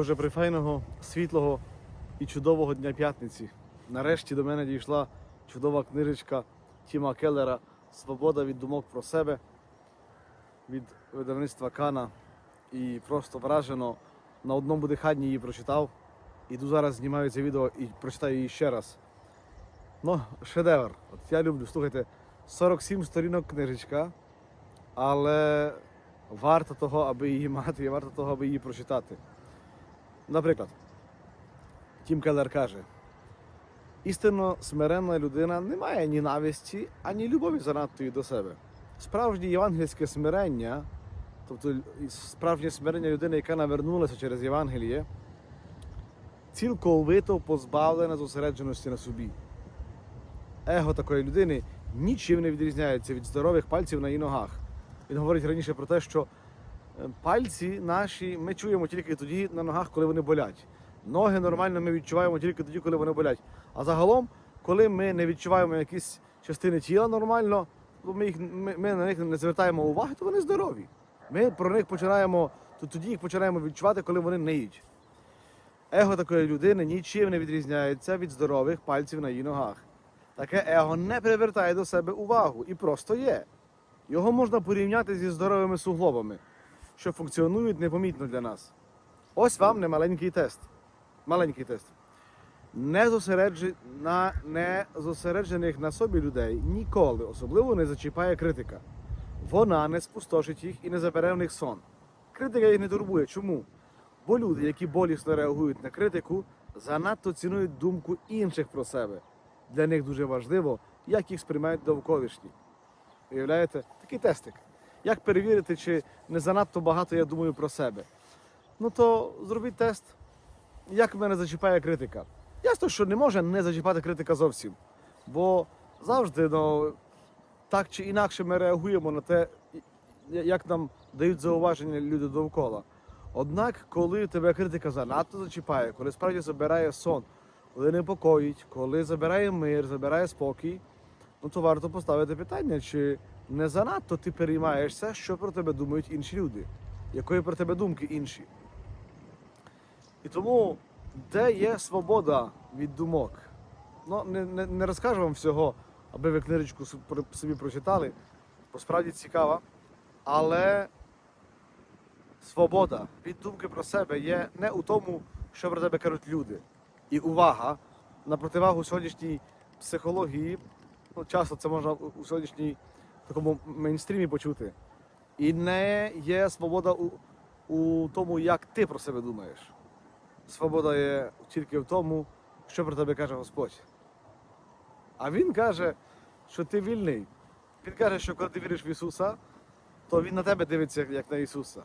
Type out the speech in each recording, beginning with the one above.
Боже прифайного, світлого і чудового дня п'ятниці. Нарешті до мене дійшла чудова книжечка Тіма Келлера Свобода від думок про себе від видавництва Кана. І просто вражено на одному диханні її прочитав. Іду зараз знімаю це відео і прочитаю її ще раз. Ну, шедевр. От я люблю, слухайте, 47 сторінок книжечка, але варто того, аби її мати, і варто того, аби її прочитати. Наприклад, Тім Келлер каже: істинно смиренна людина не має ні навісті, ані любові занадтої до себе. Справжнє євангельське смирення, тобто справжнє смирення людини, яка навернулася через Євангеліє, цілковито позбавлене зосередженості на собі. Его такої людини нічим не відрізняється від здорових пальців на її ногах. Він говорить раніше про те, що пальці наші ми чуємо тільки тоді на ногах, коли вони болять. Ноги нормально ми відчуваємо тільки тоді, коли вони болять. А загалом, коли ми не відчуваємо якісь частини тіла нормально, то ми, їх, ми, ми на них не звертаємо уваги, то вони здорові. Ми про них починаємо, то тоді їх починаємо відчувати, коли вони ниють. Его такої людини нічим не відрізняється від здорових пальців на її ногах. Таке его не привертає до себе увагу і просто є. Його можна порівняти зі здоровими суглобами, що функціонують непомітно для нас. Ось вам немаленький тест. Маленький тест. На незосереджених на собі людей ніколи особливо не зачіпає критика. Вона не спустошить їх і не забере в них сон. Критика їх не турбує. Чому? Бо люди, які болісно реагують на критику, занадто цінують думку інших про себе. Для них дуже важливо, як їх сприймають довколишні. Уявляєте? Такий тестик. Як перевірити, чи не занадто багато я думаю про себе? Ну то зробіть тест, як мене зачіпає критика. Ясно, що не може не зачіпати критика зовсім. Бо завжди ну, так чи інакше ми реагуємо на те, як нам дають зауваження люди довкола. Однак, коли тебе критика занадто зачіпає, коли справді забирає сон, коли непокоїть, коли забирає мир, забирає спокій, ну то варто поставити питання, чи не занадто ти переймаєшся, що про тебе думають інші люди, якої про тебе думки інші. І тому, де є свобода від думок? Ну, не, не, не розкажу вам всього, аби ви книжечку собі прочитали, бо справді цікава. Але свобода від думки про себе є не у тому, що про тебе кажуть люди. І увага на противагу сьогоднішній психології, ну, часто це можна у сьогоднішній такому мейнстрімі почути. І не є свобода у, у тому, як ти про себе думаєш. Свобода є тільки в тому, що про тебе каже Господь. А Він каже, що ти вільний. Він каже, що коли ти віриш в Ісуса, то Він на тебе дивиться як на Ісуса.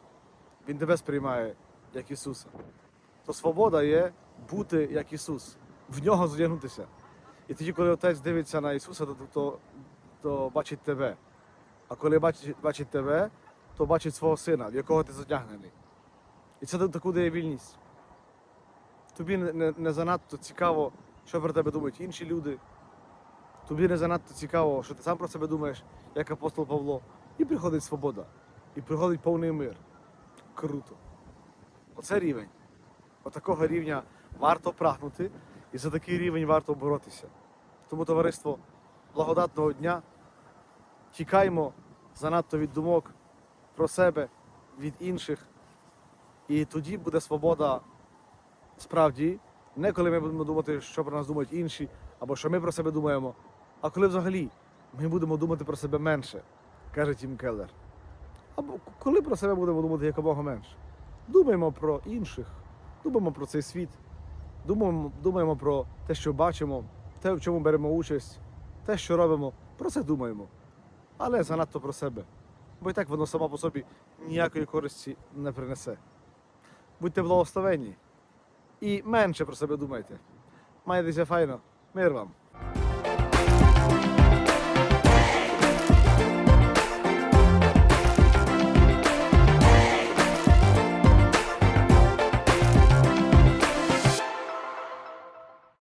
Він тебе сприймає як Ісуса. То свобода є бути як Ісус, в нього зодягнутися. І тоді, коли Отець дивиться на Ісуса, то, то, то бачить тебе. А коли бачить, бачить тебе, то бачить свого сина, в якого ти задягнений. І це таку дає вільність. Тобі не, не занадто цікаво, що про тебе думають інші люди. Тобі не занадто цікаво, що ти сам про себе думаєш, як апостол Павло. І приходить свобода. І приходить повний мир. Круто. Оце рівень. Отакого рівня варто прагнути, і за такий рівень варто боротися. Тому, товариство, благодатного дня. Тікаймо занадто від думок про себе, від інших. І тоді буде свобода справді, не коли ми будемо думати, що про нас думають інші, або що ми про себе думаємо, а коли взагалі ми будемо думати про себе менше, каже Тім Келлер. Або коли про себе будемо думати якомога менше. Думаємо про інших, думаємо про цей світ, думаємо, думаємо про те, що бачимо, те, в чому беремо участь, те, що робимо, про це думаємо. Але занадто про себе. Бо і так воно само по собі ніякої користі не принесе. Будьте благословенні і менше про себе думайте. Майтеся файно, мир вам!